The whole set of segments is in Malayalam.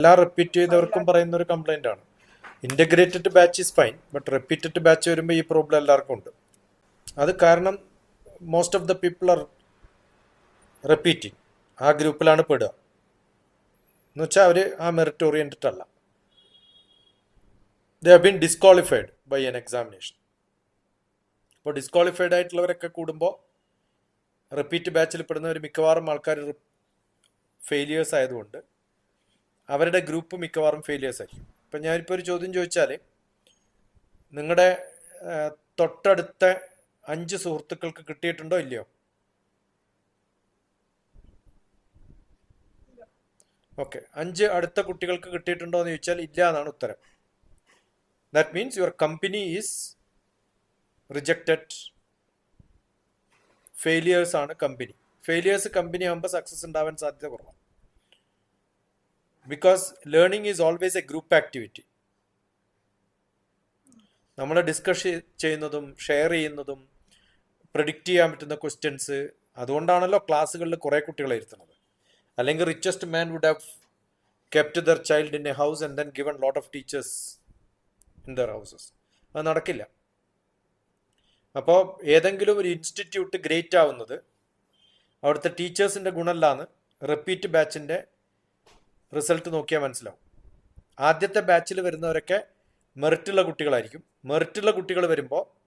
എല്ലാ റിപ്പീറ്റ് ചെയ്തവർക്കും പറയുന്ന ഒരു കംപ്ലൈന്റ് ആണ്. Integrated batch is fine but repeated batch വരുമ്പോൾ ഈ പ്രോബ്ലം എല്ലാവർക്കും ഉണ്ട്. അത് കാരണം most of the people are repeating ആ ഗ്രൂപ്പിലാണ് പെടുക. എന്ന് വെച്ചാൽ അവർ ആ മെറിറ്റ് ഓറിയന്റഡ് അല്ല. They have been disqualified by an examination അപ്പോൾ ഡിസ്ക്വാളിഫൈഡ് ആയിട്ടുള്ളവരൊക്കെ കൂടുമ്പോൾ റിപ്പീറ്റ് ബാച്ചിൽ പെടുന്നവർ മിക്കവാറും ആൾക്കാർ ഫെയിലിയേഴ്സ് ആയതുകൊണ്ട് അവരുടെ ഗ്രൂപ്പ് മിക്കവാറും ഫെയിലിയേഴ്സ് ആയിരിക്കും. ഇപ്പം ഞാനിപ്പോൾ ഒരു ചോദ്യം ചോദിച്ചാൽ നിങ്ങളുടെ തൊട്ടടുത്ത അഞ്ച് സുഹൃത്തുക്കൾക്ക് കിട്ടിയിട്ടുണ്ടോ ഇല്ലയോ? ഓക്കെ. അഞ്ച് അടുത്ത കുട്ടികൾക്ക് കിട്ടിയിട്ടുണ്ടോ എന്ന് ചോദിച്ചാൽ ഇല്ല എന്നാണ് ഉത്തരം. That means your company is rejected failures ആണ് കമ്പനി ഫെയിലിയേഴ്സ് കമ്പനി ആകുമ്പോൾ സക്സസ് ഉണ്ടാവാൻ സാധ്യത കുറവാണ്. Because learning is always a group activity നമ്മൾ ഡിസ്കസ് ചെയ്യുന്നതും ഷെയർ ചെയ്യുന്നതും പ്രഡിക്റ്റ് ചെയ്യാൻ പറ്റുന്ന ക്വസ്റ്റ്യൻസ് അതുകൊണ്ടാണല്ലോ ക്ലാസ്സുകളിൽ കുറേ കുട്ടികളെ ഇരുത്തുന്നത്. അല്ലെങ്കിൽ richest man would have kept their child in a house and then given lot of teachers in their houses അത് നടക്കില്ല. അപ്പോൾ ഏതെങ്കിലും ഒരു ഇൻസ്റ്റിറ്റ്യൂട്ട് ഗ്രേറ്റ് ആവുന്നത് അവിടുത്തെ ടീച്ചേഴ്സിന്റെ ഗുണമല്ലാന്ന് റിപ്പീറ്റ് ബാച്ചിന്റെ റിസൾട്ട് നോക്കിയാൽ മനസ്സിലാവും. ആദ്യത്തെ ബാച്ചിൽ വരുന്നവരൊക്കെ മെറിറ്റുള്ള കുട്ടികളായിരിക്കും. മെറിറ്റുള്ള കുട്ടികൾ വരുമ്പോൾ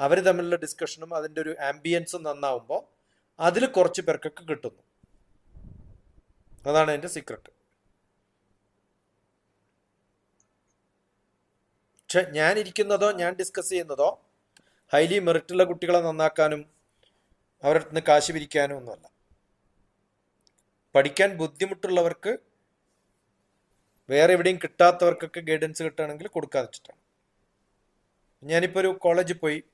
അവർ തമ്മിലുള്ള ഡിസ്കഷനും അതിന്റെ ഒരു ആംബിയൻസും നന്നാവുമ്പോൾ അതിൽ കുറച്ച് പേർക്കൊക്കെ കിട്ടുന്നു. അതാണ് എന്റെ സീക്രട്ട് പക്ഷെ ഞാൻ ഇരിക്കുന്നതോ ഞാൻ ഡിസ്കസ് ചെയ്യുന്നതോ ഹൈലി മെറിറ്റുള്ള കുട്ടികളെ നന്നാക്കാനും അവരുടെ നിന്ന് കാശ് പിരിക്കാനും ഒന്നുമല്ല. പഠിക്കാൻ ബുദ്ധിമുട്ടുള്ളവർക്ക് വേറെ എവിടെയും കിട്ടാത്തവർക്കൊക്കെ ഗൈഡൻസ് കിട്ടുകയാണെങ്കിൽ കൊടുക്കാതെ വെച്ചിട്ടാണ്. ഞാനിപ്പോൾ ഒരു കോളേജിൽ പോയി.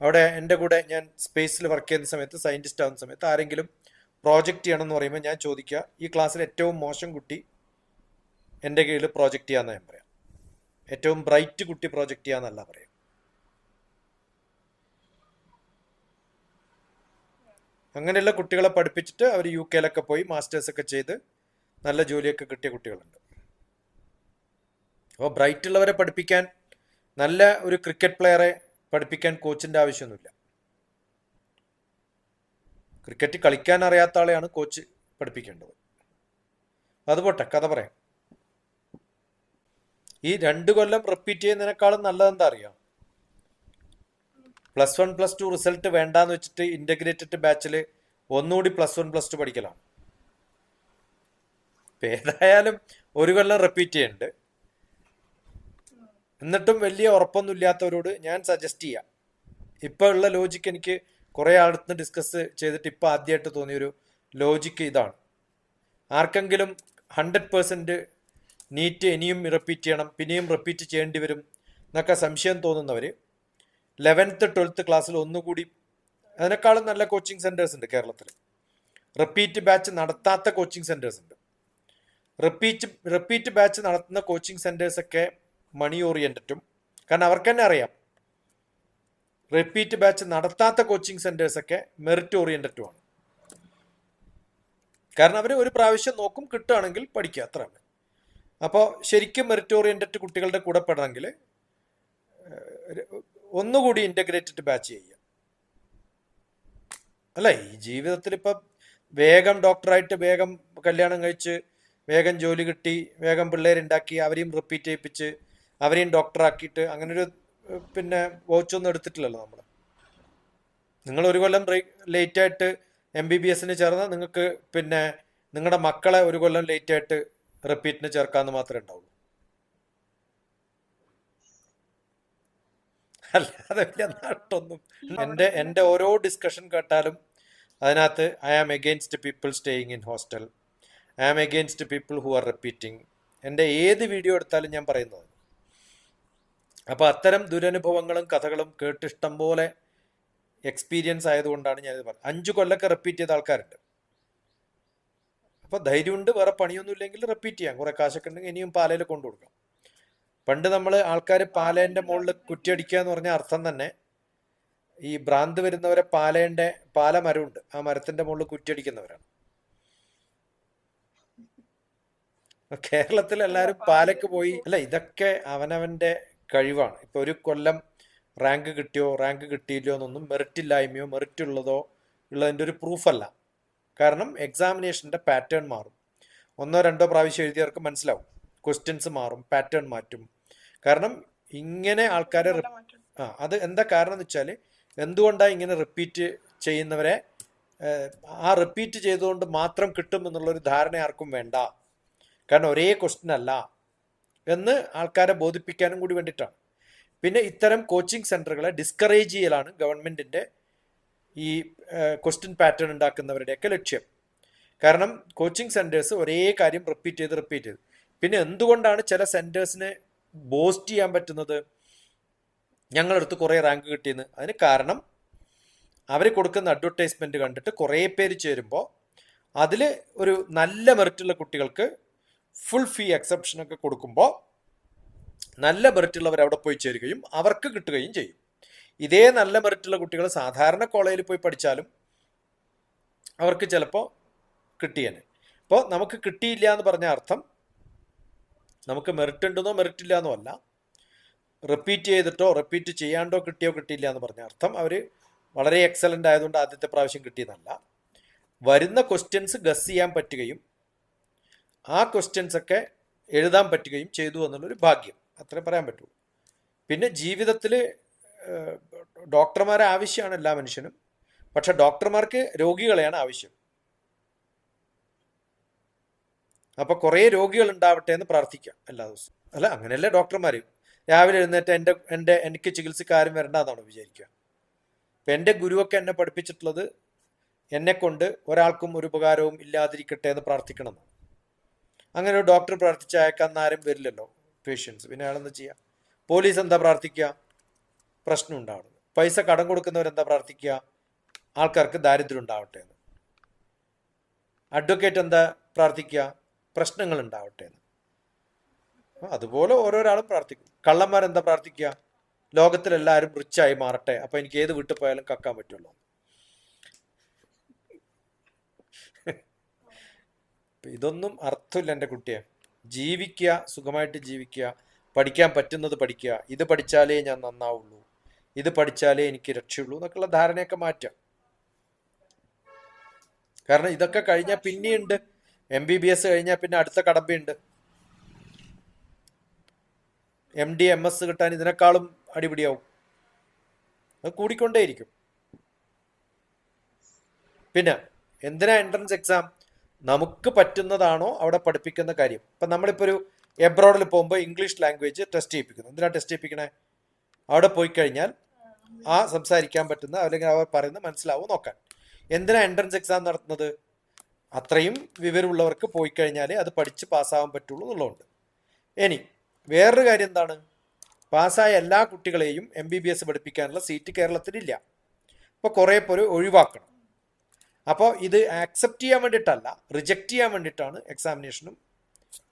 അവിടെ എന്റെ കൂടെ ഞാൻ സ്പേസിൽ വർക്ക് ചെയ്യുന്ന സമയത്ത് സയന്റിസ്റ്റ് ആവുന്ന സമയത്ത് ആരെങ്കിലും പ്രോജക്റ്റ് ചെയ്യണം എന്ന് പറയുമ്പോൾ ഞാൻ ചോദിക്കുക ഈ ക്ലാസ്സിൽ ഏറ്റവും മോശം കുട്ടി എന്റെ കീഴിൽ പ്രോജക്റ്റ് ചെയ്യാമെന്ന് ഞാൻ പറയാം. ഏറ്റവും ബ്രൈറ്റ് കുട്ടി പ്രോജക്റ്റ് ചെയ്യാന്നല്ല പറയാം. അങ്ങനെയുള്ള കുട്ടികളെ പഠിപ്പിച്ചിട്ട് അവർ യു കെയിലൊക്കെ പോയി മാസ്റ്റേഴ്സൊക്കെ ചെയ്ത് നല്ല ജോലിയൊക്കെ കിട്ടിയ കുട്ടികളുണ്ട്. അപ്പോൾ ബ്രൈറ്റ് ഉള്ളവരെ പഠിപ്പിക്കാൻ നല്ല ഒരു ക്രിക്കറ്റ് പ്ലെയറെ പഠിപ്പിക്കാൻ കോച്ചിന്റെ ആവശ്യമൊന്നുമില്ല. ക്രിക്കറ്റ് കളിക്കാൻ അറിയാത്ത ആളെയാണ് കോച്ച് പഠിപ്പിക്കേണ്ടത്. അതുപോട്ടെ കഥ പറയാം. ഈ രണ്ട് കൊല്ലം റിപ്പീറ്റ് ചെയ്യുന്നതിനേക്കാളും നല്ലതെന്താ അറിയാം? Plus one plus two result വേണ്ടാന്ന് വെച്ചിട്ട് ഇന്റഗ്രേറ്റഡ് ബാച്ചിൽ ഒന്നുകൂടി പ്ലസ് വൺ പ്ലസ് ടു പഠിക്കലാണ്. ഇപ്പം ഏതായാലും ഒരു കൊല്ലം റിപ്പീറ്റ് ചെയ്യുന്നുണ്ട് എന്നിട്ടും വലിയ ഉറപ്പൊന്നും ഇല്ലാത്തവരോട് ഞാൻ സജസ്റ്റ് ചെയ്യാം. ഇപ്പോൾ ഉള്ള ലോജിക്ക് എനിക്ക് കുറേ അടുത്ത് ഡിസ്കസ് ചെയ്തിട്ട് ഇപ്പോൾ ആദ്യമായിട്ട് തോന്നിയൊരു ലോജിക്ക് ഇതാണ്. ആർക്കെങ്കിലും ഹൺഡ്രഡ് പേഴ്സന്റ് നീറ്റ് ഇനിയും റിപ്പീറ്റ് ചെയ്യണം പിന്നെയും റിപ്പീറ്റ് ചെയ്യേണ്ടി വരും എന്നൊക്കെ സംശയം തോന്നുന്നവർ ലെവൻത്ത് ട്വൽത്ത് ക്ലാസ്സിൽ ഒന്നുകൂടി അതിനേക്കാളും നല്ല കോച്ചിങ് സെന്റേഴ്സ് ഉണ്ട് കേരളത്തിൽ റിപ്പീറ്റ് ബാച്ച് നടത്താത്ത കോച്ചിങ് സെന്റേഴ്സ് ഉണ്ട്. റിപ്പീറ്റ് റിപ്പീറ്റ് ബാച്ച് നടത്തുന്ന കോച്ചിങ് സെന്റേഴ്സൊക്കെ മണി ഓറിയന്റഡും കാരണം അവർക്ക് തന്നെ അറിയാം. റിപ്പീറ്റ് ബാച്ച് നടത്താത്ത കോച്ചിങ് സെന്റേഴ്സൊക്കെ മെറിറ്റ് ഓറിയന്റഡുമാണ് കാരണം അവർ ഒരു പ്രാവശ്യം നോക്കും കിട്ടുകയാണെങ്കിൽ പഠിക്കുക അത്രയാണ് അപ്പോൾ ശരിക്കും മെറിറ്റ് ഓറിയന്റഡ് കുട്ടികളുടെ കൂടെ പെടണമെങ്കിൽ ഒന്നുകൂടി ഇന്റഗ്രേറ്റഡ് ബാച്ച് ചെയ്യുക. അല്ല? ഈ ജീവിതത്തിൽ ഇപ്പം വേഗം ഡോക്ടറായിട്ട് വേഗം കല്യാണം കഴിച്ച് വേഗം ജോലി കിട്ടി വേഗം പിള്ളേരുണ്ടാക്കി അവരെയും റിപ്പീറ്റ് ചെയ്യിപ്പിച്ച് അവരെയും ഡോക്ടറാക്കിയിട്ട് അങ്ങനൊരു പിന്നെ വോച്ചൊന്നും എടുത്തിട്ടില്ലല്ലോ നമ്മൾ നിങ്ങൾ ഒരു കൊല്ലം ലേറ്റ് ആയിട്ട് എം ബി ബി എസിന് ചേർന്നാൽ നിങ്ങൾക്ക് പിന്നെ നിങ്ങളുടെ മക്കളെ ഒരു കൊല്ലം ലേറ്റ് ആയിട്ട് റിപ്പീറ്റിന് ചേർക്കാമെന്ന് മാത്രമേ ഉണ്ടാവുള്ളൂ. അല്ലാതെ വലിയ നാട്ടൊന്നും എന്റെ എന്റെ ഓരോ ഡിസ്കഷൻ കേട്ടാലും അതിനകത്ത് I am against people staying in hostel I am against people who are repeating എന്റെ ഏത് വീഡിയോ എടുത്താലും ഞാൻ പറയുന്നത് അപ്പോൾ അത്തരം ദുരനുഭവങ്ങളും കഥകളും കേട്ടിഷ്ടം പോലെ എക്സ്പീരിയൻസ് ആയതുകൊണ്ടാണ് ഞാനിത് പറഞ്ഞത്. അഞ്ച് കൊല്ലൊക്കെ റിപ്പീറ്റ് ചെയ്ത ആൾക്കാരുണ്ട്. അപ്പോൾ ധൈര്യമുണ്ട് വേറെ പണിയൊന്നും ഇല്ലെങ്കിൽ റിപ്പീറ്റ് ചെയ്യാം. കുറേ കാശൊക്കെ ഉണ്ടെങ്കിൽ ഇനിയും പാലയിൽ കൊണ്ടു കൊടുക്കാം. പണ്ട് നമ്മൾ ആൾക്കാർ പാലേന്റെ മുകളിൽ കുറ്റിയടിക്കുക എന്ന് പറഞ്ഞ അർത്ഥം തന്നെ ഈ ഭ്രാന്ത് വരുന്നവരെ പാലേന്റെ പാല മരമുണ്ട് ആ മരത്തിന്റെ മുകളിൽ കുറ്റിയടിക്കുന്നവരാണ്. കേരളത്തിൽ എല്ലാവരും പാലക്ക് പോയി. അല്ല ഇതൊക്കെ അവനവന്റെ കഴിവാണ്. ഇപ്പൊ ഒരു കൊല്ലം റാങ്ക് കിട്ടിയോ റാങ്ക് കിട്ടിയില്ലയോ എന്നൊന്നും മെറിറ്റ് ഇല്ലായ്മയോ മെറിറ്റ് ഉള്ളതോ ഉള്ളതിന്റെ ഒരു പ്രൂഫല്ല. കാരണം എക്സാമിനേഷന്റെ പാറ്റേൺ മാറും. ഒന്നോ രണ്ടോ പ്രാവശ്യം എഴുതിയവർക്ക് മനസ്സിലാവും. ക്വസ്റ്റ്യൻസ് മാറും പാറ്റേൺ മാറ്റും. കാരണം ഇങ്ങനെ ആൾക്കാരെ ആ അത് എന്താ കാരണം എന്ന് വെച്ചാൽ എന്തുകൊണ്ടാണ് ഇങ്ങനെ റിപ്പീറ്റ് ചെയ്യുന്നവരെ ആ റിപ്പീറ്റ് ചെയ്തുകൊണ്ട് മാത്രം കിട്ടും എന്നുള്ളൊരു ധാരണ ആർക്കും വേണ്ട. കാരണം ഒരേ ക്വസ്റ്റ്യൻ അല്ല എന്ന് ആൾക്കാരെ ബോധിപ്പിക്കാനും കൂടി വേണ്ടിയിട്ടാണ്. പിന്നെ ഇത്തരം കോച്ചിങ് സെന്ററുകളെ ഡിസ്കറേജ് ചെയ്യലാണ് ഗവൺമെന്റിന്റെ ഈ ക്വസ്റ്റ്യൻ പാറ്റേൺ ഉണ്ടാക്കുന്നവരുടെയൊക്കെ ലക്ഷ്യം. കാരണം കോച്ചിങ് സെന്റേഴ്സ് ഒരേ കാര്യം റിപ്പീറ്റ് ചെയ്ത് റിപ്പീറ്റ് ചെയ്ത്. പിന്നെ എന്തുകൊണ്ടാണ് ചില സെന്റേഴ്സിനെ ബോസ്റ്റ് ചെയ്യാൻ പറ്റുന്നത്? ഞങ്ങളടുത്ത് കുറേ റാങ്ക് കിട്ടിയെന്ന്. അതിന് കാരണം അവർ കൊടുക്കുന്ന അഡ്വർടൈസ്മെന്റ് കണ്ടിട്ട് കുറേ പേര് ചേരുമ്പോൾ അതിൽ ഒരു നല്ല മെറിറ്റുള്ള കുട്ടികൾക്ക് ഫുൾ ഫീ എക്സെപ്ഷൻ ഒക്കെ കൊടുക്കുമ്പോൾ നല്ല മെറിറ്റുള്ളവർ അവിടെ പോയി ചേരുകയും അവർക്ക് കിട്ടുകയും ചെയ്യും. ഇതേ നല്ല മെറിറ്റുള്ള കുട്ടികൾ സാധാരണ കോളേജിൽ പോയി പഠിച്ചാലും അവർക്ക് ചിലപ്പോൾ കിട്ടിയേനെ. അപ്പോൾ നമുക്ക് കിട്ടിയില്ല എന്ന് പറഞ്ഞ അർത്ഥം നമുക്ക് മെറിറ്റ് ഉണ്ടെന്നോ മെറിറ്റ് ഇല്ല എന്നോ അല്ല. റിപ്പീറ്റ് ചെയ്തിട്ടോ റിപ്പീറ്റ് ചെയ്യാണ്ടോ കിട്ടിയോ കിട്ടിയില്ല എന്ന് പറഞ്ഞ അർത്ഥം അവർ വളരെ എക്സലന്റ് ആയതുകൊണ്ട് ആദ്യത്തെ പ്രാവശ്യം കിട്ടിയതല്ല. വരുന്ന ക്വസ്റ്റ്യൻസ് ഗസ് ചെയ്യാൻ പറ്റുകയും ആ ക്വസ്റ്റ്യൻസ് ഒക്കെ എഴുതാൻ പറ്റുകയും ചെയ്തു എന്നുള്ളൊരു ഭാഗ്യം. അത്രേ പറയാൻ പറ്റുള്ളൂ. പിന്നെ ജീവിതത്തിൽ ഡോക്ടർമാരെ ആവശ്യമാണ് എല്ലാ മനുഷ്യനും. പക്ഷെ ഡോക്ടർമാർക്ക് രോഗികളെയാണ് ആവശ്യം. അപ്പൊ കുറേ രോഗികൾ ഉണ്ടാവട്ടെ എന്ന് പ്രാർത്ഥിക്കാം എല്ലാ ദിവസവും. അല്ല അങ്ങനെയല്ലേ ഡോക്ടർമാർ രാവിലെ എഴുന്നേറ്റ് എന്റെ എന്റെ എനിക്ക് ചികിത്സക്കാരും വരണ്ടെന്നാണോ വിചാരിക്കുക? അപ്പൊ എന്റെ ഗുരുവൊക്കെ എന്നെ പഠിപ്പിച്ചിട്ടുള്ളത് എന്നെ കൊണ്ട് ഒരാൾക്കും ഒരു ഉപകാരവും ഇല്ലാതിരിക്കട്ടെ എന്ന് പ്രാർത്ഥിക്കണം. അങ്ങനെ ഒരു ഡോക്ടർ പ്രാർത്ഥിച്ച അയക്കാന്നാരും വരില്ലല്ലോ പേഷ്യൻസ് പിന്നെ അയാളെന്താ ചെയ്യുക പോലീസ് എന്താ പ്രാർത്ഥിക്കുക പ്രശ്നം ഉണ്ടാവണം. പൈസ കടം കൊടുക്കുന്നവരെന്താ പ്രാർത്ഥിക്കുക ആൾക്കാർക്ക് ദാരിദ്ര്യം ഉണ്ടാവട്ടെ എന്ന്. അഡ്വക്കേറ്റ് എന്താ പ്രാർത്ഥിക്കുക പ്രശ്നങ്ങൾ ഉണ്ടാവട്ടെ എന്ന്. അതുപോലെ ഓരോരാളും പ്രാർത്ഥിക്കും. കള്ളന്മാരെന്താ പ്രാർത്ഥിക്കുക ലോകത്തിലെല്ലാവരും റിച്ചായി മാറട്ടെ. അപ്പൊ എനിക്ക് ഏത് വീട്ടിൽ പോയാലും കക്കാൻ പറ്റുള്ളൂ. ഇപ്പൊ ഇതൊന്നും അർത്ഥമില്ല എന്റെ കുട്ടിയെ. ജീവിക്കുക സുഖമായിട്ട് ജീവിക്കുക പഠിക്കാൻ പറ്റുന്നത് പഠിക്കുക. ഇത് പഠിച്ചാലേ ഞാൻ നന്നാവുള്ളൂ. ഇത് പഠിച്ചാലേ എനിക്ക് രക്ഷയുള്ളൂ എന്നൊക്കെയുള്ള ധാരണയൊക്കെ മാറ്റാം. കാരണം ഇതൊക്കെ കഴിഞ്ഞാൽ പിന്നെയുണ്ട്. എം ബി ബി എസ് കഴിഞ്ഞാൽ പിന്നെ അടുത്ത കടമ്പയുണ്ട്. എം ഡി എം എസ് കിട്ടാൻ ഇതിനേക്കാളും അടിപിടിയാവും അത് കൂടിക്കൊണ്ടേയിരിക്കും. പിന്നെ എന്തിനാ എൻട്രൻസ് എക്സാം നമുക്ക് പറ്റുന്നതാണോ അവിടെ പഠിപ്പിക്കുന്ന കാര്യം? ഇപ്പം നമ്മളിപ്പോൾ ഒരു എബ്രോഡിൽ പോകുമ്പോൾ ഇംഗ്ലീഷ് ലാംഗ്വേജ് ടെസ്റ്റ് ചെയ്യിപ്പിക്കുന്നു. എന്തിനാണ് ടെസ്റ്റ് ചെയ്യിപ്പിക്കണേ? അവിടെ പോയി കഴിഞ്ഞാൽ ആ സംസാരിക്കാൻ പറ്റുന്ന അല്ലെങ്കിൽ അവർ പറയുന്നത് മനസ്സിലാവും നോക്കാൻ. എന്തിനാ എൻട്രൻസ് എക്സാം നടത്തുന്നത്? അത്രയും വിവരമുള്ളവർക്ക് പോയി കഴിഞ്ഞാലേ അത് പഠിച്ച് പാസ്സാവാൻ പറ്റുള്ളൂ എന്നുള്ളതുകൊണ്ട് ഇനി വേറൊരു കാര്യം എന്താണ്? പാസ്സായ എല്ലാ കുട്ടികളെയും എം ബി ബി എസ് പഠിപ്പിക്കാനുള്ള സീറ്റ് കേരളത്തിലില്ല. അപ്പോൾ കുറേ പേര് ഒഴിവാക്കണം. അപ്പോൾ ഇത് ആക്സെപ്റ്റ് ചെയ്യാൻ വേണ്ടിയിട്ടല്ല റിജക്റ്റ് ചെയ്യാൻ വേണ്ടിയിട്ടാണ് എക്സാമിനേഷനും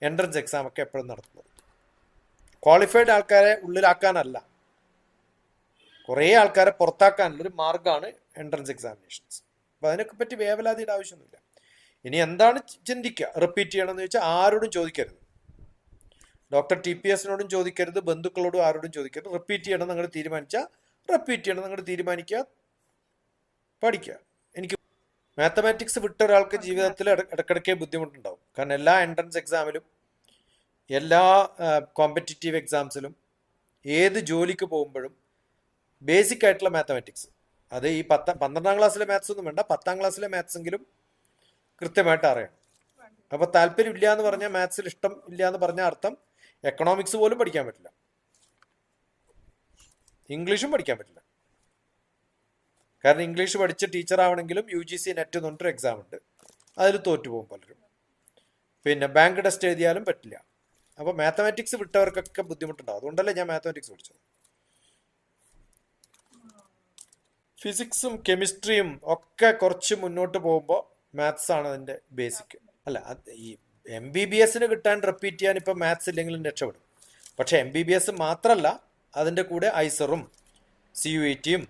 എൻട്രൻസ് എക്സാം ഒക്കെ എപ്പോഴും നടത്തുന്നത്. ക്വാളിഫൈഡ് ആൾക്കാരെ ഉള്ളിലാക്കാനല്ല. കുറേ ആൾക്കാരെ പുറത്താക്കാനുള്ളൊരു മാർഗമാണ് എൻട്രൻസ് എക്സാമിനേഷൻസ് അപ്പോൾ അതിനൊക്കെ പറ്റി വേവലാതിയുടെ ആവശ്യമൊന്നുമില്ല. ഇനി എന്താണ് ചിന്തിക്കുക? റിപ്പീറ്റ് ചെയ്യണമെന്ന് ചോദിച്ചാൽ ആരോടും ചോദിക്കരുത്. ഡോക്ടർ ടി പി എസിനോടും ചോദിക്കരുത് ബന്ധുക്കളോടും ആരോടും ചോദിക്കരുത്. റിപ്പീറ്റ് ചെയ്യണം നിങ്ങൾ തീരുമാനിച്ചാൽ റിപ്പീറ്റ് ചെയ്യണം നിങ്ങൾ തീരുമാനിക്കുക പഠിക്കുക. മാത്തമാറ്റിക്സ് വിട്ട ഒരാൾക്ക് ജീവിതത്തിൽ ഇടക്കിടയ്ക്ക് ബുദ്ധിമുട്ടുണ്ടാവും. കാരണം എല്ലാ എൻട്രൻസ് എക്സാമിലും എല്ലാ കോമ്പറ്റിറ്റീവ് എക്സാംസിലും ഏത് ജോലിക്ക് പോകുമ്പോഴും ബേസിക് ആയിട്ടുള്ള മാത്തമാറ്റിക്സ് അത് ഈ പത്ത പന്ത്രണ്ടാം ക്ലാസ്സിലെ മാത്സ് ഒന്നും വേണ്ട. പത്താം ക്ലാസ്സിലെ മാത്സ് എങ്കിലും കൃത്യമായിട്ട് അറിയണം. അപ്പോൾ താല്പര്യം ഇല്ല എന്ന് പറഞ്ഞാൽ മാത്സിൽ ഇഷ്ടം ഇല്ല എന്ന് പറഞ്ഞ അർത്ഥം എക്കണോമിക്സ് പോലും പഠിക്കാൻ പറ്റില്ല. ഇംഗ്ലീഷും പഠിക്കാൻ പറ്റില്ല. കാരണം ഇംഗ്ലീഷ് പഠിച്ച ടീച്ചർ ആവണമെങ്കിലും യു ജി സി നെറ്റ് എന്ന് പറഞ്ഞിട്ടൊരു എക്സാം ഉണ്ട്. അതിൽ തോറ്റു പോകും പലരും. പിന്നെ ബാങ്ക് ടെസ്റ്റ് എഴുതിയാലും പറ്റില്ല. അപ്പോൾ മാത്തമാറ്റിക്സ് വിട്ടവർക്കൊക്കെ ബുദ്ധിമുട്ടുണ്ടാവും. അതുകൊണ്ടല്ലേ ഞാൻ മാത്തമാറ്റിക്സ് പഠിച്ചത്. ഫിസിക്സും കെമിസ്ട്രിയും ഒക്കെ കുറച്ച് മുന്നോട്ട് പോകുമ്പോൾ മാത്സ് ആണ് അതിന്റെ ബേസിക് അല്ല ഈ എം ബി ബി എസിന് കിട്ടാൻ റിപ്പീറ്റ് ചെയ്യാൻ ഇപ്പം മാത്സ് ഇല്ലെങ്കിലും രക്ഷപ്പെടും. പക്ഷേ എം ബി ബി എസ് മാത്രമല്ല അതിന്റെ കൂടെ ഐസറും സി യു ഇ ടിയും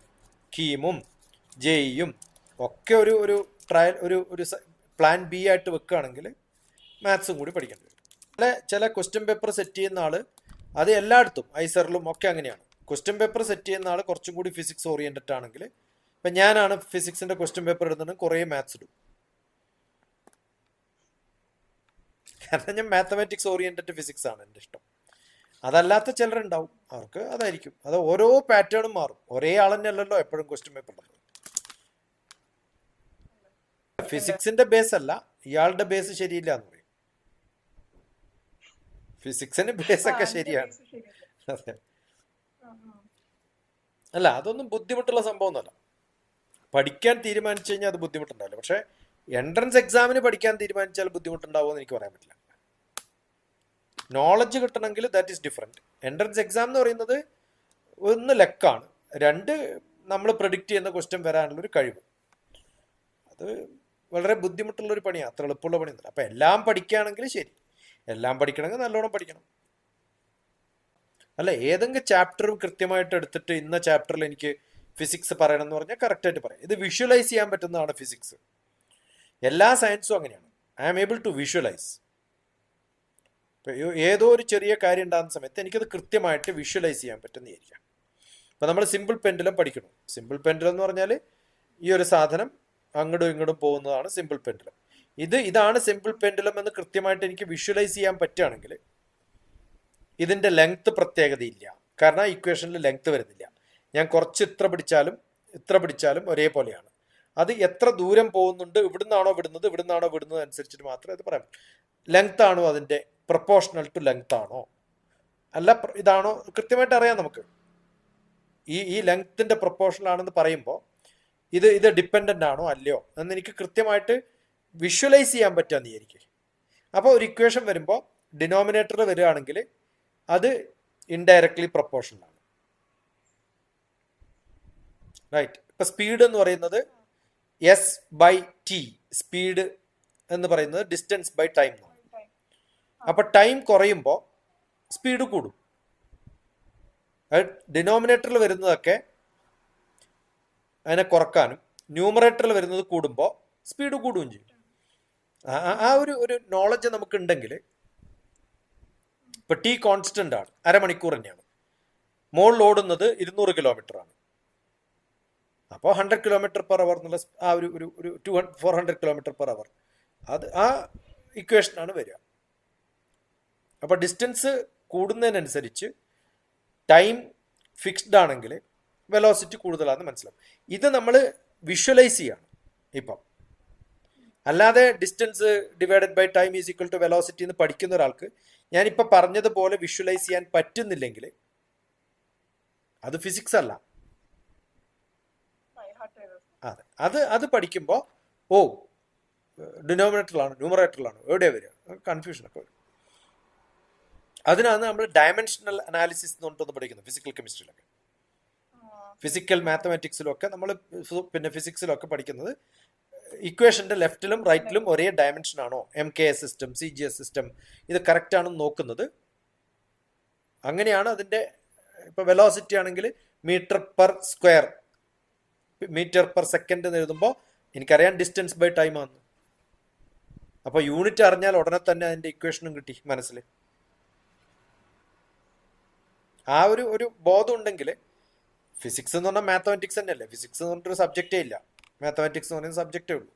കീമും ജെഇയും ഒക്കെ ഒരു ഒരു ട്രയൽ ഒരു ഒരു പ്ലാൻ ബി ആയിട്ട് വെക്കുകയാണെങ്കിൽ മാത്സും കൂടി പഠിക്കേണ്ടി വരും ചില ചില ക്വസ്റ്റ്യൻ പേപ്പർ സെറ്റ് ചെയ്യുന്ന ആൾ അത് എല്ലായിടത്തും ഐസറിലും ഒക്കെ അങ്ങനെയാണ്. ക്വസ്റ്റ്യൻ പേപ്പർ സെറ്റ് ചെയ്യുന്ന ആൾ കുറച്ചും കൂടി ഫിസിക്സ് ഓറിയന്റഡ് ആണെങ്കിൽ ഇപ്പം ഞാനാണ് ഫിസിക്സിന്റെ ക്വസ്റ്റ്യൻ പേപ്പർ എടുത്തിട്ട് കുറേ മാത്സ് ഇടും. കാരണം ഞാൻ മാത്തമാറ്റിക്സ് ഓറിയന്റഡ് ഫിസിക്സ് ആണ് എന്റെ ഇഷ്ടം. അതല്ലാത്ത ചിലരുണ്ടാവും. അവർക്ക് അതായിരിക്കും. അത് ഓരോ പാറ്റേണും മാറും. ഒരേ ആളെന്നെ അല്ലല്ലോ എപ്പോഴും ക്വസ്റ്റ്യൻ പേപ്പർ ഉള്ളത് ഫിസിക്സിന്റെ ബേസ് അല്ല ഇയാളുടെ ബേസ് ശരിയില്ല എന്ന് പറയും ഫിസിക്സിന്റെ ബേസ് ഒക്കെ ശരിയാണ്. അതെ. അല്ല അതൊന്നും ബുദ്ധിമുട്ടുള്ള സംഭവമൊന്നുമല്ല. പഠിക്കാൻ തീരുമാനിച്ചു കഴിഞ്ഞാൽ അത് ബുദ്ധിമുട്ടുണ്ടാവില്ല. പക്ഷെ എൻട്രൻസ് എക്സാമിന് പഠിക്കാൻ തീരുമാനിച്ചാൽ ബുദ്ധിമുട്ടുണ്ടാവുമെന്ന് എനിക്ക് പറയാൻ പറ്റില്ല. നോളജ് കിട്ടണമെങ്കിൽ that is different entrance exam എന്ന് പറയുന്നത് ഒന്ന് ലെക്കാണ്. രണ്ട് നമ്മൾ പ്രഡിക്റ്റ് ചെയ്യുന്ന ക്വസ്റ്റ്യൻ വരാനുള്ള ഒരു കഴിവ്. അത് വളരെ ബുദ്ധിമുട്ടുള്ള ഒരു പണിയാണ് അത്ര എളുപ്പമുള്ള പണിയൊന്നുമില്ല. അപ്പം എല്ലാം പഠിക്കുകയാണെങ്കിൽ ശരി. എല്ലാം പഠിക്കണമെങ്കിൽ നല്ലോണം പഠിക്കണം. അല്ല ഏതെങ്കിലും ചാപ്റ്ററും കൃത്യമായിട്ട് എടുത്തിട്ട് ഇന്ന ചാപ്റ്ററിൽ എനിക്ക് ഫിസിക്സ് പറയണം എന്ന് പറഞ്ഞാൽ കറക്റ്റായിട്ട് പറയാം. ഇത് വിഷ്വലൈസ് ചെയ്യാൻ പറ്റുന്നതാണ് ഫിസിക്സ് എല്ലാ സയൻസും അങ്ങനെയാണ്. I am able to visualise ഏതോ ഒരു ചെറിയ കാര്യം ഉണ്ടാകുന്ന സമയത്ത് എനിക്കത് കൃത്യമായിട്ട് വിഷ്വലൈസ് ചെയ്യാൻ പറ്റുന്നതായിരിക്കാം. അപ്പോൾ നമ്മൾ സിമ്പിൾ പെൻഡുലം പഠിക്കണം സിമ്പിൾ പെൻഡുലം എന്ന് പറഞ്ഞാൽ ഈ ഒരു സാധനം അങ്ങോട്ടും ഇങ്ങോട്ടും പോകുന്നതാണ് സിമ്പിൾ പെൻഡുലം ഇത് ഇതാണ് സിമ്പിൾ പെൻഡുലം എന്ന് കൃത്യമായിട്ട് എനിക്ക് വിഷ്വലൈസ് ചെയ്യാൻ പറ്റുകയാണെങ്കിൽ ഇതിന്റെ ലെങ്ത് പ്രത്യേകതയില്ല. കാരണം ഇക്വേഷനിൽ ലെങ്ത് വരുന്നില്ല. ഞാൻ കുറച്ച് ഇത്ര പിടിച്ചാലും ഇത്ര പിടിച്ചാലും ഒരേപോലെയാണ്. അത് എത്ര ദൂരം പോകുന്നുണ്ട് ഇവിടുന്നാണോ വിടുന്നത് ഇവിടുന്നാണോ വിടുന്നത് അനുസരിച്ചിട്ട് മാത്രമേ അത് പറയാം ലെങ്ത് ആണോ അതിന്റെ? പ്രപ്പോർഷണൽ ടു ലെങ്ത് ആണോ? അല്ല ഇതാണോ? കൃത്യമായിട്ട് അറിയാം നമുക്ക്. ഈ ഈ ലെങ്ത്തിന്റെ പ്രപ്പോർഷണൽ ആണെന്ന് പറയുമ്പോൾ ഇത് ഇത് ഡിപ്പെൻഡന്റ് ആണോ? അല്ലയോ? എന്ന് എനിക്ക് കൃത്യമായിട്ട് വിഷ്വലൈസ് ചെയ്യാൻ പറ്റുമെന്ന് വിചാരിക്കും അപ്പോൾ ഒരു ഇക്വേഷൻ വരുമ്പോൾ ഡിനോമിനേറ്റർ വരികയാണെങ്കിൽ അത് ഇൻഡയറക്ട്ലി പ്രപ്പോർഷണൽ ആണ്. റൈറ്റ് ഇപ്പൊ സ്പീഡ് എന്ന് പറയുന്നത് എസ് ബൈ ടി സ്പീഡ് എന്ന് പറയുന്നത് ഡിസ്റ്റൻസ് ബൈ ടൈം അപ്പൊ ടൈം കുറയുമ്പോൾ സ്പീഡ് കൂടും. ഡിനോമിനേറ്ററിൽ വരുന്നതൊക്കെ അതിനെ കുറക്കാനും ന്യൂമറേറ്ററിൽ വരുന്നത് കൂടുമ്പോൾ സ്പീഡ് കൂടുകയും ചെയ്യും. ആ- ഒരു ഒരു നോളജ് നമുക്ക് ഉണ്ടെങ്കിൽ ഇപ്പം ടി കോൺസ്റ്റന്റ് ആണ് അരമണിക്കൂർ തന്നെയാണ്. മുകളിൽ ഓടുന്നത് ഇരുന്നൂറ് കിലോമീറ്റർ ആണ്. അപ്പോൾ ഹൺഡ്രഡ് കിലോമീറ്റർ പെർ അവർ എന്നുള്ള ആ ഒരു ഒരു ഒരു two four hundred kilometre per hour അത് ആ ഇക്വേഷനാണ് വരിക. അപ്പോൾ ഡിസ്റ്റൻസ് കൂടുന്നതിനനുസരിച്ച് ടൈം ഫിക്സ്ഡ് ആണെങ്കിൽ വെലോസിറ്റി കൂടുതലാണെന്ന് മനസ്സിലാവും. ഇത് നമ്മൾ വിഷ്വലൈസ് ചെയ്യാണ് ഇപ്പം. അല്ലാതെ distance divided by time is equal to velocity എന്ന് പഠിക്കുന്ന ഒരാൾക്ക് ഞാനിപ്പോൾ പറഞ്ഞതുപോലെ വിഷ്വലൈസ് ചെയ്യാൻ പറ്റുന്നില്ലെങ്കിൽ അത് ഫിസിക്സ് അല്ല. അതെ. അത് അത് പഠിക്കുമ്പോൾ ഓ ഡിനോമിനേറ്ററിലാണ് ന്യൂമറേറ്ററിലാണ് എവിടെ വരിക? കൺഫ്യൂഷനൊക്കെ വരും. അതിനാണ് നമ്മൾ ഡയമെൻഷണൽ അനാലിസിസ് എന്ന് പറഞ്ഞിട്ടൊന്ന് പഠിക്കുന്നത് ഫിസിക്കൽ കെമിസ്ട്രിയിലൊക്കെ ഫിസിക്കൽ മാത്തമാറ്റിക്സിലും ഒക്കെ നമ്മൾ പിന്നെ ഫിസിക്സിലൊക്കെ പഠിക്കുന്നത് ഇക്വേഷന്റെ ലെഫ്റ്റിലും റൈറ്റിലും ഒരേ ഡയമെൻഷൻ ആണോ? M K S system C G S system ഇത് കറക്റ്റ് ആണെന്ന് നോക്കുന്നത്. അങ്ങനെയാണ് അതിന്റെ ഇപ്പൊ വെലോസിറ്റി ആണെങ്കിൽ metre per square metre per second എന്ന് എഴുതുമ്പോൾ എനിക്കറിയാം ഡിസ്റ്റൻസ് ബൈ ടൈം ആണ് അപ്പോൾ യൂണിറ്റ് അറിഞ്ഞാൽ ഉടനെ തന്നെ അതിന്റെ ഇക്വേഷനും കിട്ടി മനസ്സിൽ ആ ഒരു ഒരു ബോധം ഉണ്ടെങ്കിൽ ഫിസിക്സ് എന്ന് പറഞ്ഞാൽ മാത്തമാറ്റിക്സ് തന്നെയല്ലേ? ഫിസിക്സ് എന്ന് പറഞ്ഞിട്ടൊരു സബ്ജക്റ്റേ ഇല്ല. മാത്തമാറ്റിക്സ് എന്ന് പറയുന്ന സബ്ജക്റ്റേ ഉള്ളൂ.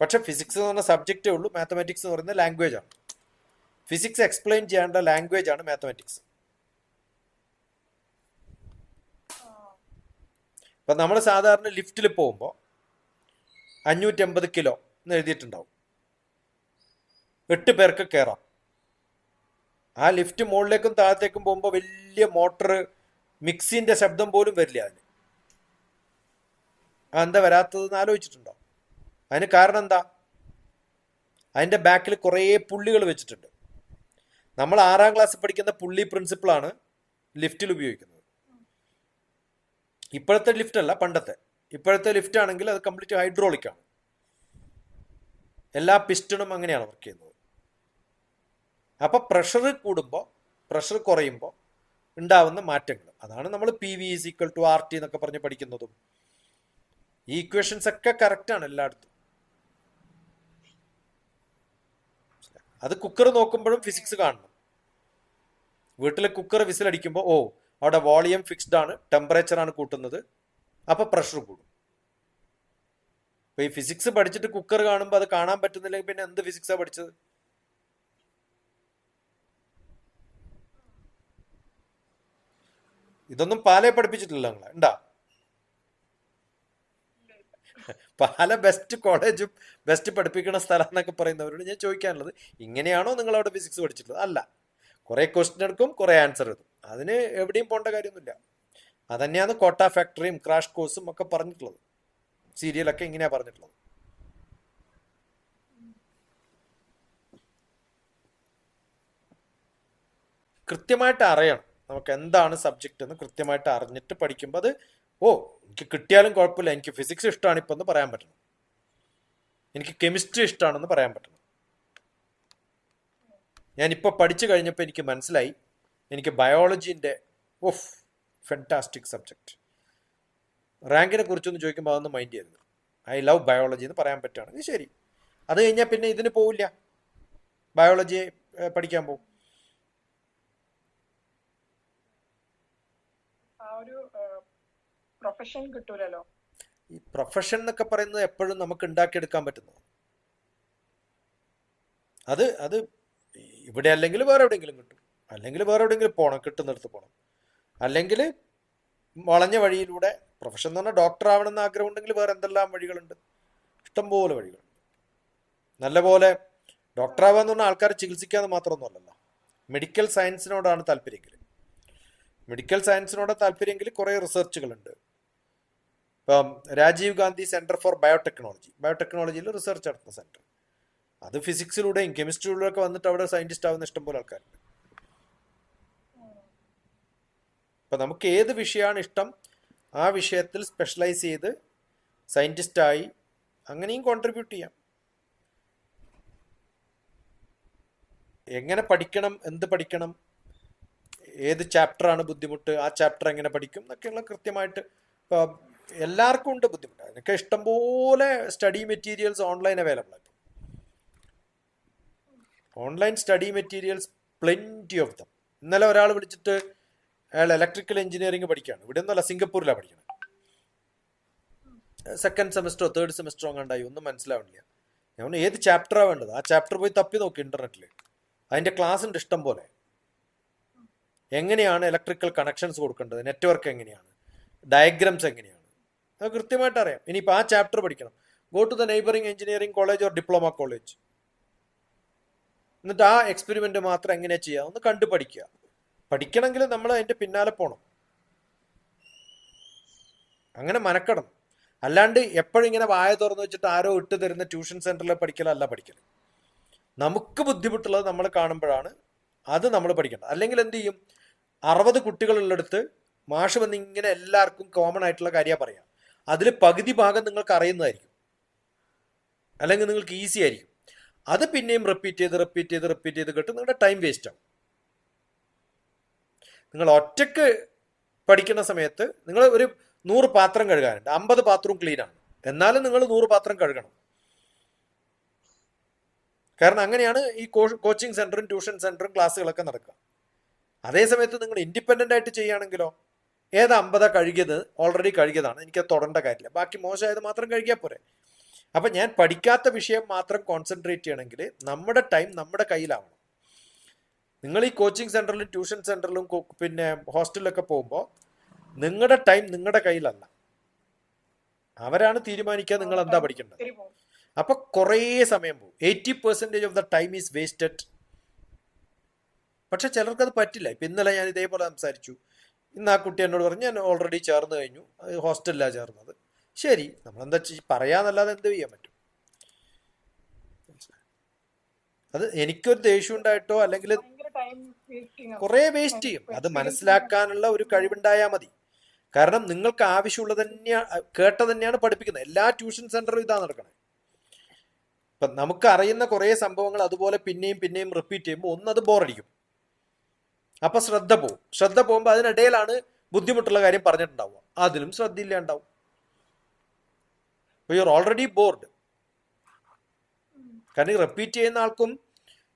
പക്ഷെ ഫിസിക്സ് എന്ന് പറഞ്ഞ സബ്ജക്റ്റേ ഉള്ളൂ മാത്തമാറ്റിക്സ് എന്ന് പറയുന്ന ലാംഗ്വേജ് ആണ്. ഫിസിക്സ് എക്സ്പ്ലെയിൻ ചെയ്യേണ്ട ലാംഗ്വേജ് ആണ് മാത്തമാറ്റിക്സ് ഇപ്പൊ നമ്മൾ സാധാരണ ലിഫ്റ്റിൽ പോകുമ്പോൾ അഞ്ഞൂറ്റമ്പത് കിലോ എന്ന് എഴുതിയിട്ടുണ്ടാവും. എട്ട് പേർക്ക് കയറാം ആ ലിഫ്റ്റ് മുകളിലേക്കും താഴത്തേക്കും പോകുമ്പോൾ വലിയ മോട്ടർ മിക്സിന്റെ ശബ്ദം പോലും വരില്ല അതിന്. എന്താ വരാത്തതെന്ന് ആലോചിച്ചിട്ടുണ്ടോ? അതിന് കാരണം എന്താ? അതിന്റെ ബാക്കിൽ കുറേ പുള്ളികൾ വെച്ചിട്ടുണ്ട്. നമ്മൾ ആറാം ക്ലാസ്സിൽ പഠിക്കുന്ന പുള്ളി പ്രിൻസിപ്പിളാണ് ലിഫ്റ്റിൽ ഉപയോഗിക്കുന്നത്. ഇപ്പോഴത്തെ ലിഫ്റ്റ് അല്ല പണ്ടത്തെ. ഇപ്പോഴത്തെ ലിഫ്റ്റ് ആണെങ്കിൽ അത് കംപ്ലീറ്റ് ഹൈഡ്രോളിക് ആണ്. എല്ലാ പിസ്റ്റണും അങ്ങനെയാണ് വർക്ക് ചെയ്യുന്നത്. അപ്പൊ പ്രഷർ കൂടുമ്പോൾ പ്രഷർ കുറയുമ്പോൾ ഉണ്ടാവുന്ന മാറ്റങ്ങൾ. അതാണ് നമ്മൾ P V is equal to R T എന്നൊക്കെ പറഞ്ഞ് പഠിക്കുന്നതും. ഈ ഇക്വേഷൻസ് ഒക്കെ ആണ് എല്ലായിടത്തും. അത് കുക്കർ നോക്കുമ്പോഴും ഫിസിക്സ് കാണണം. വീട്ടിലെ കുക്കർ വിസിലടിക്കുമ്പോൾ ഓ അവിടെ വോളിയം ഫിക്സ്ഡ് ആണ് ടെമ്പറേച്ചർ ആണ് കൂട്ടുന്നത് അപ്പൊ പ്രഷർ കൂടും. അപ്പൊ ഈ ഫിസിക്സ് പഠിച്ചിട്ട് കുക്കർ കാണുമ്പോൾ അത് കാണാൻ പറ്റുന്നില്ലെങ്കിൽ പിന്നെ എന്ത് ഫിസിക്സാണ് പഠിച്ചത്? ഇതൊന്നും പാലയെ പഠിപ്പിച്ചിട്ടില്ല നിങ്ങളെ. ഉണ്ടാ പാല ബെസ്റ്റ് കോളേജും ബെസ്റ്റ് പഠിപ്പിക്കുന്ന സ്ഥലം എന്നൊക്കെ പറയുന്നവരോട് ഞാൻ ചോദിക്കാനുള്ളത്. ഇങ്ങനെയാണോ നിങ്ങൾ അവിടെ ഫിസിക്സ് പഠിച്ചിട്ടുള്ളത്? അല്ല. കുറെ ക്വസ്റ്റ്യൻ എടുക്കും കുറെ ആൻസർ എഴുതും അതിന് എവിടെയും പോകേണ്ട കാര്യമൊന്നുമില്ല. അതന്നെയാണ് കോട്ട ഫാക്ടറിയും ക്രാഷ് കോഴ്സും ഒക്കെ പറഞ്ഞിട്ടുള്ളത്. സീരിയലൊക്കെ ഇങ്ങനെയാ പറഞ്ഞിട്ടുള്ളത്. കൃത്യമായിട്ട് അറിയണം. നമുക്ക് എന്താണ് സബ്ജക്റ്റ് എന്ന് കൃത്യമായിട്ട് അറിഞ്ഞിട്ട് പഠിക്കുമ്പോൾ അത് ഓ എനിക്ക് കിട്ടിയാലും കുഴപ്പമില്ല എനിക്ക് ഫിസിക്സ് ഇഷ്ടമാണ് ഇപ്പം എന്ന് പറയാൻ പറ്റണം. എനിക്ക് കെമിസ്ട്രി ഇഷ്ടമാണെന്ന് പറയാൻ പറ്റണം. ഞാനിപ്പോൾ പഠിച്ചു കഴിഞ്ഞപ്പോൾ എനിക്ക് മനസ്സിലായി എനിക്ക് ബയോളജീന്റെ ഓഫ് ഫെന്റാസ്റ്റിക് സബ്ജക്റ്റ് റാങ്കിനെ കുറിച്ചൊന്ന് ചോദിക്കുമ്പോൾ അതൊന്നും മൈൻഡ് ചെയ്യരുത്. ഐ ലവ് ബയോളജി എന്ന് പറയാൻ പറ്റുകയാണെങ്കിൽ ശരി. അത് കഴിഞ്ഞാൽ പിന്നെ ഇതിന് പോവില്ല. ബയോളജി പഠിക്കാൻ പോകും ഒരു പ്രൊഫഷൻ കിട്ടൂലല്ലോ? ഈ പ്രൊഫഷൻ എന്നൊക്കെ പറയുന്നത് എപ്പോഴും നമുക്ക് ഉണ്ടാക്കിയെടുക്കാൻ പറ്റുന്നു. അത് അത് ഇവിടെ അല്ലെങ്കിൽ വേറെ എവിടെയെങ്കിലും കിട്ടും. അല്ലെങ്കിൽ വേറെ എവിടെയെങ്കിലും പോകണം കിട്ടുന്നിടത്ത് പോകണം അല്ലെങ്കിൽ വളഞ്ഞ വഴിയിലൂടെ പ്രൊഫഷൻ എന്ന് പറഞ്ഞാൽ ഡോക്ടർ ആവണമെന്ന് ആഗ്രഹം ഉണ്ടെങ്കിൽ വേറെ എന്തെല്ലാം വഴികളുണ്ട്? ഇഷ്ടംപോലെ വഴികളുണ്ട് നല്ലപോലെ ഡോക്ടർ ആവാന്ന് പറഞ്ഞാൽ ആൾക്കാരെ ചികിത്സിക്കാതെ മാത്രമൊന്നുമല്ലല്ലോ. മെഡിക്കൽ സയൻസിനോടാണ് താല്പര്യമെങ്കിൽ. മെഡിക്കൽ സയൻസിനോട് താല്പര്യമെങ്കിൽ കുറേ റിസർച്ചുകളുണ്ട്. ഇപ്പം Rajiv Gandhi centre for biotechnology. ബയോടെക്നോളജിയിൽ research നടത്തുന്ന സെന്റർ. അത് ഫിസിക്സിലൂടെയും കെമിസ്ട്രിയിലൂടെ ഒക്കെ വന്നിട്ട് അവിടെ സയന്റിസ്റ്റ് ആവുന്ന ഇഷ്ടംപോലെ ആൾക്കാരുണ്ട്. ഇപ്പം നമുക്ക് ഏത് വിഷയമാണ് ഇഷ്ടം? ആ വിഷയത്തിൽ സ്പെഷ്യലൈസ് ചെയ്ത് സയന്റിസ്റ്റായി അങ്ങനെയും കോൺട്രിബ്യൂട്ട് ചെയ്യാം. എങ്ങനെ പഠിക്കണം? എന്ത് പഠിക്കണം? ഏത് ചാപ്റ്ററാണ് ബുദ്ധിമുട്ട് ആ ചാപ്റ്റർ എങ്ങനെ പഠിക്കും എന്നൊക്കെയുള്ള കൃത്യമായിട്ട് എല്ലാവർക്കും ഉണ്ട് ബുദ്ധിമുട്ട്. അതിനൊക്കെ ഇഷ്ടംപോലെ സ്റ്റഡി മെറ്റീരിയൽസ് ഓൺലൈൻ അവൈലബിൾ ആണ് online study materials plenty of them. ഇന്നലെ ഒരാൾ വിളിച്ചിട്ട് അയാൾ ഇലക്ട്രിക്കൽ എഞ്ചിനീയറിംഗ് പഠിക്കുകയാണ്. ഇവിടെ ഒന്നല്ല സിംഗപ്പൂരിലാണ് പഠിക്കുന്നത്. സെക്കൻഡ് സെമസ്റ്ററോ തേർഡ് സെമസ്റ്ററോ കണ്ടായി ഒന്നും മനസ്സിലാവുന്നില്ല. ഞാൻ ഏത് ചാപ്റ്ററാണ് വേണ്ടത്? ആ ചാപ്റ്റർ പോയി തപ്പി നോക്കി ഇന്റർനെറ്റിൽ അതിന്റെ ക്ലാസ് ഉണ്ട് ഇഷ്ടം പോലെ എങ്ങനെയാണ് ഇലക്ട്രിക്കൽ കണക്ഷൻസ് കൊടുക്കേണ്ടത്? നെറ്റ്വർക്ക് എങ്ങനെയാണ്? ഡയഗ്രംസ് എങ്ങനെയാണ്? അത് കൃത്യമായിട്ട് അറിയാം. ഇനിയിപ്പോൾ ആ ചാപ്റ്റർ പഠിക്കണം. Go to the neighbouring engineering college or diploma college എന്നിട്ട് ആ എക്സ്പെരിമെന്റ് മാത്രം എങ്ങനെ ചെയ്യാം ഒന്ന് കണ്ടു പഠിക്കുക പഠിക്കണമെങ്കിൽ നമ്മൾ അതിന്റെ പിന്നാലെ പോകണം അങ്ങനെ മനക്കണം അല്ലാണ്ട് എപ്പോഴും ഇങ്ങനെ വായ തുറന്നു വെച്ചിട്ട് ആരോ ഇട്ട് തരുന്ന ട്യൂഷൻ സെന്ററിൽ പഠിക്കലല്ല പഠിക്കൽ നമുക്ക് ബുദ്ധിമുട്ടുള്ളത് നമ്മൾ കാണുമ്പോഴാണ് അത് നമ്മൾ പഠിക്കണം. അല്ലെങ്കിൽ എന്ത് ചെയ്യും? അറുപത് കുട്ടികളുള്ളടുത്ത് മാഷ് വന്ന് ഇങ്ങനെ എല്ലാവർക്കും കോമൺ ആയിട്ടുള്ള കാര്യമാണ് പറയാം. അതിൽ പകുതി ഭാഗം നിങ്ങൾക്ക് അറിയുന്നതായിരിക്കും. അല്ലെങ്കിൽ നിങ്ങൾക്ക് ഈസി ആയിരിക്കും. അത് പിന്നെയും റിപ്പീറ്റ് ചെയ്ത് റിപ്പീറ്റ് ചെയ്ത് റിപ്പീറ്റ് ചെയ്ത് കേട്ട് നിങ്ങളുടെ ടൈം വേസ്റ്റ് ആവും. നിങ്ങൾ ഒറ്റയ്ക്ക് പഠിക്കുന്ന സമയത്ത് നിങ്ങൾ ഒരു നൂറ് പാത്രം കഴുകാനുണ്ട്. അമ്പത് പാത്രവും ക്ലീനാണ് എന്നാലും നിങ്ങൾ നൂറ് പാത്രം കഴുകണം. കാരണം അങ്ങനെയാണ് ഈ കോച്ചിങ് സെന്ററും ട്യൂഷൻ സെന്ററും ക്ലാസ്സുകളൊക്കെ നടക്കുക. അതേസമയത്ത് നിങ്ങൾ ഇൻഡിപെൻഡന്റ് ആയിട്ട് ചെയ്യുകയാണെങ്കിലോ ഏതാ അമ്പതാ കഴുകിയത്? ഓൾറെഡി കഴുകിയതാണ്. എനിക്ക് തൊടേണ്ട കാര്യമില്ല. ബാക്കി മോശമായത് മാത്രം കഴുകിയാൽ പോരെ. അപ്പം ഞാൻ പഠിക്കാത്ത വിഷയം മാത്രം കോൺസെൻട്രേറ്റ് ചെയ്യണമെങ്കിൽ നമ്മുടെ ടൈം നമ്മുടെ കയ്യിലാവണം. നിങ്ങൾ ഈ കോച്ചിങ് സെന്ററിലും ട്യൂഷൻ സെന്ററിലും പിന്നെ ഹോസ്റ്റലിലൊക്കെ പോകുമ്പോൾ നിങ്ങളുടെ ടൈം നിങ്ങളുടെ കയ്യിലല്ല. അവരാണ് തീരുമാനിക്കുക നിങ്ങൾ എന്താ പഠിക്കേണ്ടത്. ഒത്തിരി പോകും അപ്പൊ കുറേ സമയം പോകും. Eighty percentage of the time is wasted പക്ഷെ ചിലർക്ക് അത് പറ്റില്ല. ഇപ്പം ഇന്നലെ ഞാൻ ഇതേപോലെ സംസാരിച്ചു. ഇന്ന് ആ കുട്ടി എന്നോട് പറഞ്ഞു ഞാൻ ഓൾറെഡി ചേർന്ന് കഴിഞ്ഞു. ഹോസ്റ്റലിലാണ് ചേർന്നത്. ശരി. നമ്മളെന്താ എന്താ പറയാന്നല്ലാതെ എന്ത് ചെയ്യാൻ പറ്റും? അത് എനിക്കൊരു ദേഷ്യം ഉണ്ടായിട്ടോ അല്ലെങ്കിൽ കുറെ കുറേ വേസ്റ്റ് ചെയ്യും. അത് മനസ്സിലാക്കാനുള്ള ഒരു കഴിവുണ്ടായാൽ മതി. കാരണം നിങ്ങൾക്ക് ആവശ്യമുള്ളത് തന്നെയാണ് കേട്ട തന്നെയാണ് പഠിപ്പിക്കുന്നത്. എല്ലാ ട്യൂഷൻ സെന്ററും ഇതാ നടക്കണേ. ഇപ്പം നമുക്ക് അറിയുന്ന കുറേ സംഭവങ്ങൾ അതുപോലെ പിന്നെയും പിന്നെയും റിപ്പീറ്റ് ചെയ്യുമ്പോൾ ഒന്ന് അത് ബോറടിക്കും അപ്പൊ ശ്രദ്ധ പോവും. ശ്രദ്ധ പോകുമ്പോൾ അതിനിടയിലാണ് ബുദ്ധിമുട്ടുള്ള കാര്യം പറഞ്ഞിട്ടുണ്ടാവുക. അതിലും ശ്രദ്ധയില്ലാണ്ടാവും. യു ആർ ഓൾറെഡി ബോർഡ് കാരണം റിപ്പീറ്റ് ചെയ്യുന്ന ആൾക്കും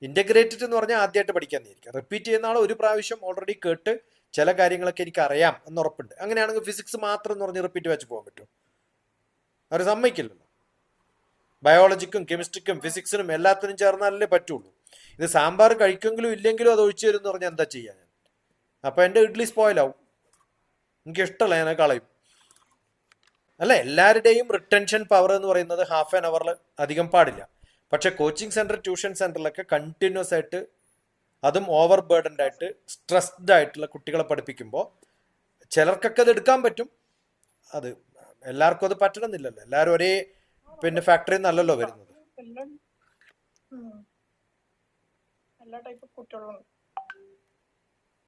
ഇന്റഗ്രേറ്റഡ് എന്ന് പറഞ്ഞാൽ ആദ്യമായിട്ട് പഠിക്കാൻ നേരിക്കും റിപ്പീറ്റ് ചെയ്യുന്ന ആൾ ഒരു പ്രാവശ്യം ഓൾറെഡി കേട്ട് ചില കാര്യങ്ങളൊക്കെ എനിക്ക് അറിയാം എന്ന് ഉറപ്പുണ്ട്. അങ്ങനെയാണെങ്കിൽ ഫിസിക്സ് മാത്രം എന്ന് പറഞ്ഞ് റിപ്പീറ്റ് വെച്ച് പോകാൻ പറ്റും. അവർ സമ്മതിക്കില്ലല്ലോ. ബയോളജിക്കും കെമിസ്ട്രിക്കും ഫിസിക്സിനും എല്ലാത്തിനും ചേർന്നാലല്ലേ പറ്റുള്ളൂ. ഇത് സാമ്പാർ കഴിക്കെങ്കിലും ഇല്ലെങ്കിലും അത് ഒഴിച്ചു തരും പറഞ്ഞാൽ എന്താ ചെയ്യാൻ ഞാൻ? അപ്പോൾ എന്റെ ഇഡ്ഡലി സ്പോയിലാവും എനിക്ക് ഇഷ്ടമല്ല ഞാൻ കളയും. അല്ല എല്ലാവരുടെയും റിട്ടൻഷൻ പവർ എന്ന് പറയുന്നത് ഹാഫ് ആൻ അവറിൽ അധികം പാടില്ല. പക്ഷേ കോച്ചിങ് സെന്റർ ട്യൂഷൻ സെന്ററിലൊക്കെ കണ്ടിന്യൂസ് ആയിട്ട് അതും ഓവർ ബേർഡൻഡ് ആയിട്ട് സ്ട്രെസ്ഡ് ആയിട്ടുള്ള കുട്ടികളെ പഠിപ്പിക്കുമ്പോൾ ചിലർക്കൊക്കെ അത് എടുക്കാൻ പറ്റും. അത് എല്ലാവർക്കും അത് പറ്റണമെന്നില്ലല്ലോ. എല്ലാവരും ഒരേ പിന്നെ ഫാക്ടറി നല്ലല്ലോ വരുന്നത്. എല്ലാം ടൈപ്പ് കുട്ടികളും ഉണ്ട്.